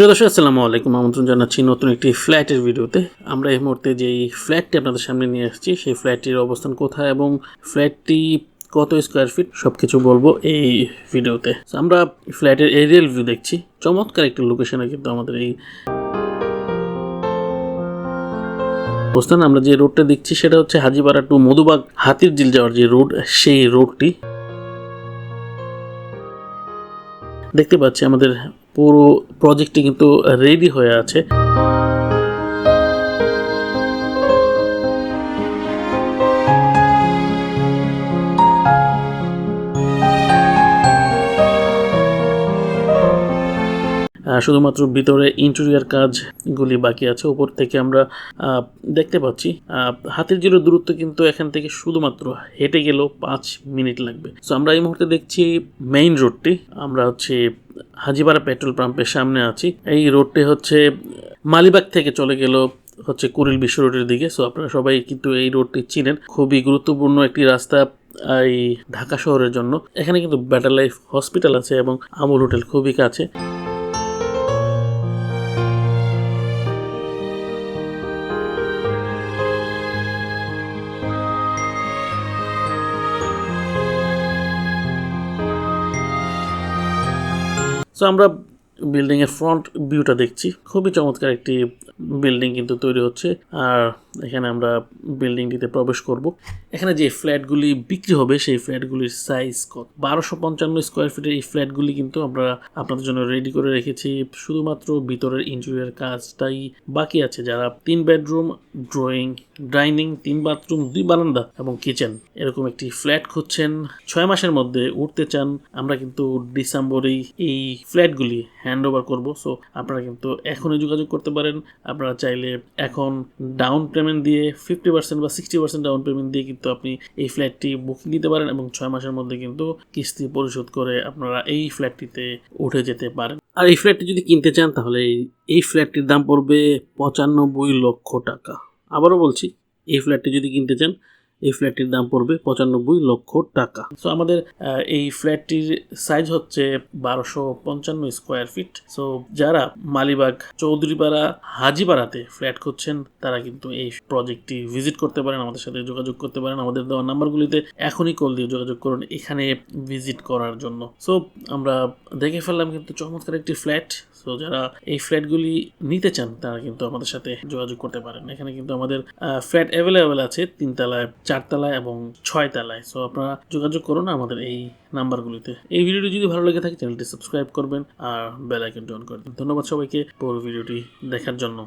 প্রিয় দর্শক, আসসালামু আলাইকুম। আমন্ত্রণ জানাচ্ছি নতুন একটি ফ্ল্যাটের ভিডিওতে। আমরা এই মুহূর্তে যেই ফ্ল্যাটটি আপনাদের সামনে নিয়ে আসছি, সেই ফ্ল্যাটটির অবস্থান কোথায় এবং ফ্ল্যাটটি কত স্কোয়ার ফিট সব কিছু বলব এই ভিডিওতে। আমরা ফ্ল্যাটের এরিয়াল ভিউ দেখছি। চমৎকার একটি লোকেশনে কিন্তু আমাদের এই অবস্থান। আমরা যে রোডটা দেখছি, সেটা হচ্ছে হাজিপাড়া টু মধুবাগ হাতির জিল যাওয়ার যে রোড সেই রোডটি দেখতে পাচ্ছি আমাদের পুরো প্রজেক্টটি কিন্তু রেডি হয়ে আছে। শুধুমাত্র ভিতরে ইন্টেরিয়ার কাজগুলি বাকি আছে। উপর থেকে আমরা দেখতে পাচ্ছি হাতের জিরোর দূরত্ব কিন্তু এখান থেকে শুধুমাত্র হেঁটে গেলেও পাঁচ মিনিট লাগবে। সো আমরা এই মুহূর্তে দেখছি মেইন রোডটি আমরা হচ্ছে হাজিপাড়া পেট্রোল পাম্পের সামনে আছি। এই রোডটি হচ্ছে মালিবাগ থেকে চলে গেল হচ্ছে কুড়িল বিশ্ব রোডের দিকে। সো আপনারা সবাই কিন্তু এই রোডটি চিনেন। খুবই গুরুত্বপূর্ণ একটি রাস্তা এই ঢাকা শহরের জন্য। এখানে কিন্তু ব্যাটার লাইফ হসপিটাল আছে এবং আমুল হোটেল খুবই কাছে। সো আমরা বিল্ডিংয়ের ফ্রন্ট ভিউটা দেখছি। খুবই চমৎকার একটি বিল্ডিং কিন্তু তৈরি হচ্ছে। আর এখানে আমরা বিল্ডিংটিতে প্রবেশ করব। এখানে যে ফ্ল্যাটগুলি বিক্রি হবে, সেই ফ্ল্যাটগুলির সাইজ কত? বারোশো পঞ্চান্ন স্কোয়ার ফিটের এই ফ্ল্যাটগুলি কিন্তু আমরা আপনাদের জন্য রেডি করে রেখেছি। শুধুমাত্র ভিতরের ইন্টেরিয়ার কাজটাই বাকি আছে। যারা তিন বেডরুম ড্রয়িং ডাইনিং তিন বাথরুম দুই বারান্দা এবং কিচেন এরকম একটি ফ্ল্যাট খুঁজছেন, ছয় মাসের মধ্যে উঠতে চান, আমরা কিন্তু ডিসেম্বরেই এই ফ্ল্যাটগুলি হ্যান্ড ওভার করব। সো আপনারা কিন্তু এখনই যোগাযোগ করতে পারেন। আপনারা চাইলে এখন ডাউন পেমেন্ট দিয়ে ফিফটি পার্সেন্ট বা সিক্সটি পার্সেন্ট ডাউন পেমেন্ট দিয়ে কিন্তু আপনি এই ফ্ল্যাটটি বুকিং দিতে পারেন এবং ছয় মাসের মধ্যে কিন্তু কিস্তি পরিশোধ করে আপনারা এই ফ্ল্যাটটিতে উঠে যেতে পারেন। আর এই ফ্ল্যাটটি যদি কিনতে চান তাহলে এই- ফ্ল্যাটটির দাম পড়বে পঁচানব্বই লক্ষ টাকা। আবারও বলছি, এই ফ্ল্যাটটি যদি কিনতে চান এই ফ্ল্যাটটির দাম পড়বে পঁচানব্বই লক্ষ টাকা। সো আমাদের এই ফ্ল্যাটটির সাইজ হচ্ছে বারোশো পঞ্চান্ন স্কোয়ার ফিট সো যারা মালিবাগ চৌধুরীপাড়া হাজিপাড়াতে ফ্ল্যাট খুঁজছেন, তারা কিন্তু এই প্রজেক্টটি ভিজিট করতে পারেন, আমাদের সাথে যোগাযোগ করতে পারেন। আমাদের দেওয়া নাম্বারগুলিতে এখনই কল দিয়ে যোগাযোগ করুন, এখানে ভিজিট করার জন্য। সো আমরা দেখে ফেললাম কিন্তু চমৎকার একটি ফ্ল্যাট সো যারা এই ফ্ল্যাটগুলি নিতে চান, তারা কিন্তু আমাদের সাথে যোগাযোগ করতে পারেন। এখানে কিন্তু আমাদের ফ্ল্যাট অ্যাভেলেবেল আছে তিনতলায় চারতলায় এবং ছয় ছয়তলায়। সো আপনারা যোগাযোগ করুন আমাদের এই নাম্বারগুলিতে। এই ভিডিওটি যদি ভালো লেগে থাকে, চ্যানেলটি সাবস্ক্রাইব করবেন আর বেল আইকনটি অন করে দিন। ধন্যবাদ সবাইকে পুরো ভিডিওটি দেখার জন্য।